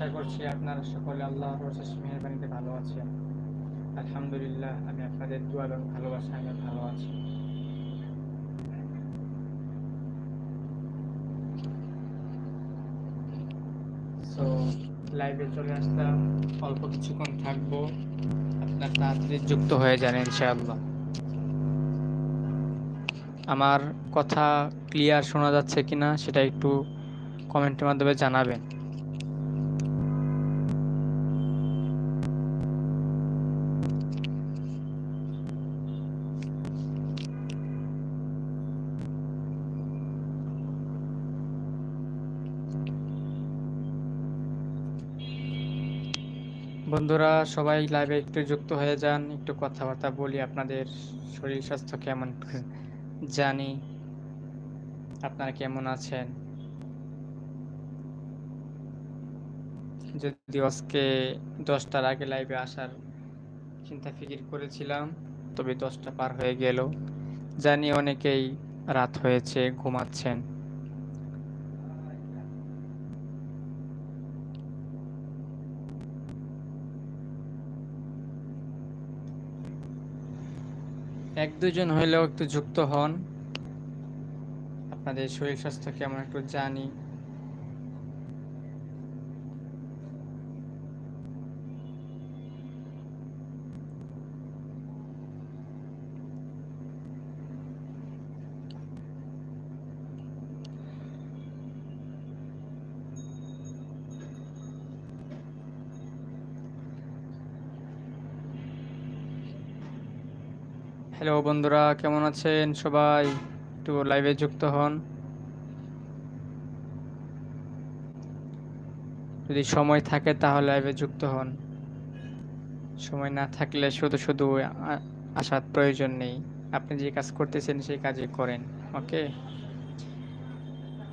আশা করছি আপনারা সকলে আল্লাহর অশেষ মেহরবানিতে ভালো আছেন। আলহামদুলিল্লাহ, আমি আপনাদের দোয়া এবং ভালোবাসা আমি ভালো আছি। সো লাইভে চলে আসলাম। অল্প কিছুক্ষণ থাকব। আপনার তাড়াতাড়ি যুক্ত হয়ে যান, ইনশাআল্লাহ। আমার কথা ক্লিয়ার শোনা যাচ্ছে কিনা সেটা একটু কমেন্টের মাধ্যমে জানাবেন। বন্ধুরা, সবাই লাইভে একটু যুক্ত হয়ে যান, একটু কথাবার্তা বলি আপনাদের শরীর স্বাস্থ্য কেমন জানি, আপনারা কেমন আছেন? যদি আজকে দশটার আগে লাইভে আসার চিন্তা ফিকির করেছিলাম, তবে দশটা পার হয়ে গেল। জানি অনেকেই রাত হয়েছে, ঘুমাচ্ছেন। এক দুজন হইলেও একটু যুক্ত হন। আপনাদের শরীর স্বাস্থ্য কেমন একটু জানি। হ্যালো বন্ধুরা, কেমন আছেন সবাই? একটু লাইভে যুক্ত হন। যদি সময় থাকে তাহলে লাইভে যুক্ত হন। সময় না থাকলে শুধু শুধু আসার প্রয়োজন নেই। আপনি যে কাজ করতেছেন, সেই কাজই করেন ওকে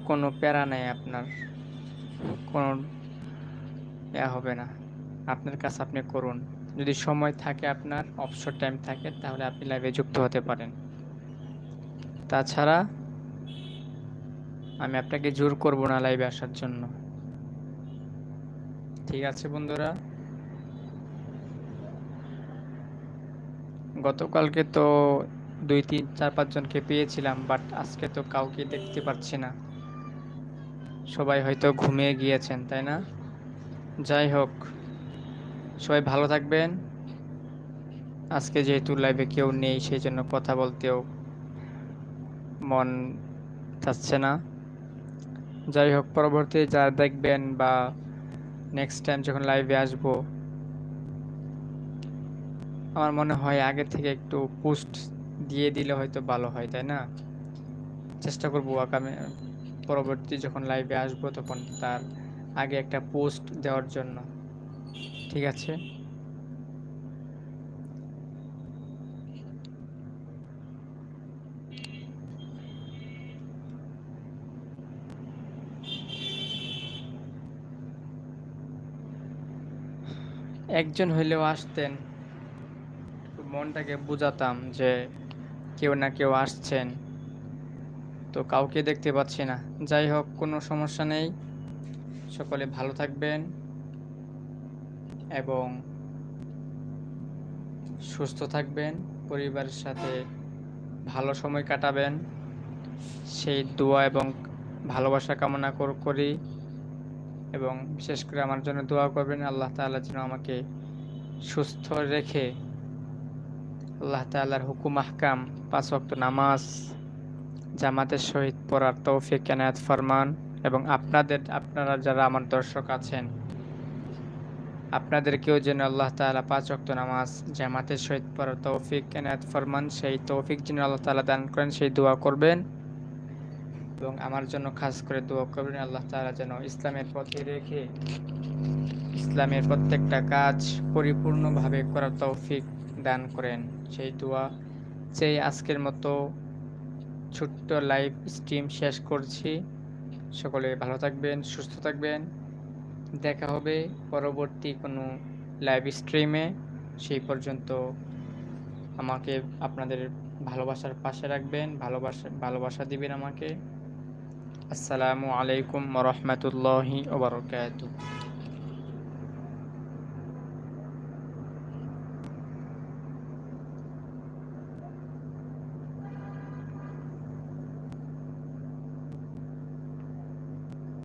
কোনো প্যারা নেই আপনার। কোনো ইয়া হবে না। আপনার কাজ আপনি করুন। যদি সময় থাকে আপনার অবসর টাইম থাকে, তাহলে আপনি লাইভে যুক্ত হতে পারেন। তাছাড়া, আমি আপনাকে জোর করব না লাইভে আসার জন্য। ঠিক আছে, বন্ধুরা? গতকালকে তো দুই তিন, চার পাঁচজনকে পেয়েছিলাম বাট আজকে তো কাউকে দেখতে পাচ্ছি না। সবাই হয়তো ঘুমিয়ে গিয়েছেন, তাই না? যাই হোক সবাই ভালো থাকবেন। আজকে যেহেতু লাইভে কেউ নেই, সেই জন্য কথা বলতেও মন চাচ্ছে না। যাই হোক, পরবর্তী যারা দেখবেন বা নেক্সট টাইম যখন লাইভে আসব, আমার মনে হয় আগে থেকে একটু পোস্ট দিয়ে দিলে হয়তো ভালো হয়, তাই না? চেষ্টা করব আগামী, পরবর্তী যখন লাইভে আসব তখন তার আগে একটা পোস্ট দেওয়ার জন্য। ঠিক আছে। একজন হইলেও আসতেন মনটাকে বুঝাতাম যে কেউ না কেউ আসছেন। তো কাউকে দেখতে পাচ্ছি না। যাই হোক, কোনো সমস্যা নেই। সকলে ভালো থাকবেন। এবং সুস্থ থাকবেন, পরিবারের সাথে ভালো সময় কাটাবেন। সেই দোয়া এবং ভালোবাসা কামনা করি এবং বিশেষ করে আমার জন্য দোয়া করবেন, আল্লাহ তাআলা যেন আমাকে সুস্থ রেখে আল্লাহ তাআলার হুকুম, আহকাম, পাঁচ ওয়াক্ত নামাজ, জামাতের সহিত পড়ার তৌফিক এনায়েত ফরমান এবং আপনাদের, আপনারা যারা আমার দর্শক আছেন আপনাদেরকেও যেন আল্লাহ তাআলা পাঁচ ওয়াক্ত নামাজ জামাতের সহিত পড়ার তৌফিক এনায়ত ফরমান, সেই তৌফিক যেন আল্লাহ তাআলা দান করেন, সেই দোয়া করবেন। এবং আমার জন্য খাস করে দোয়া করবেন, আল্লাহ তাআলা যেন ইসলামের পথে রেখে ইসলামের প্রত্যেকটা কাজ পরিপূর্ণভাবে করার তৌফিক দান করেন। সেই দোয়া সেই আজকের মতো ছোট্ট লাইভ স্ট্রিম শেষ করছি। সকলে ভালো থাকবেন, সুস্থ থাকবেন। দেখা হবে পরবর্তী কোনো লাইভ স্ট্রিমে সেই পর্যন্ত আমাকে আপনাদের ভালোবাসার পাশে রাখবেন, ভালোবাসা ভালোবাসা দিবেন আমাকে। আসসালামু আলাইকুম রহমতুল্লাহি ওবরকাতুহ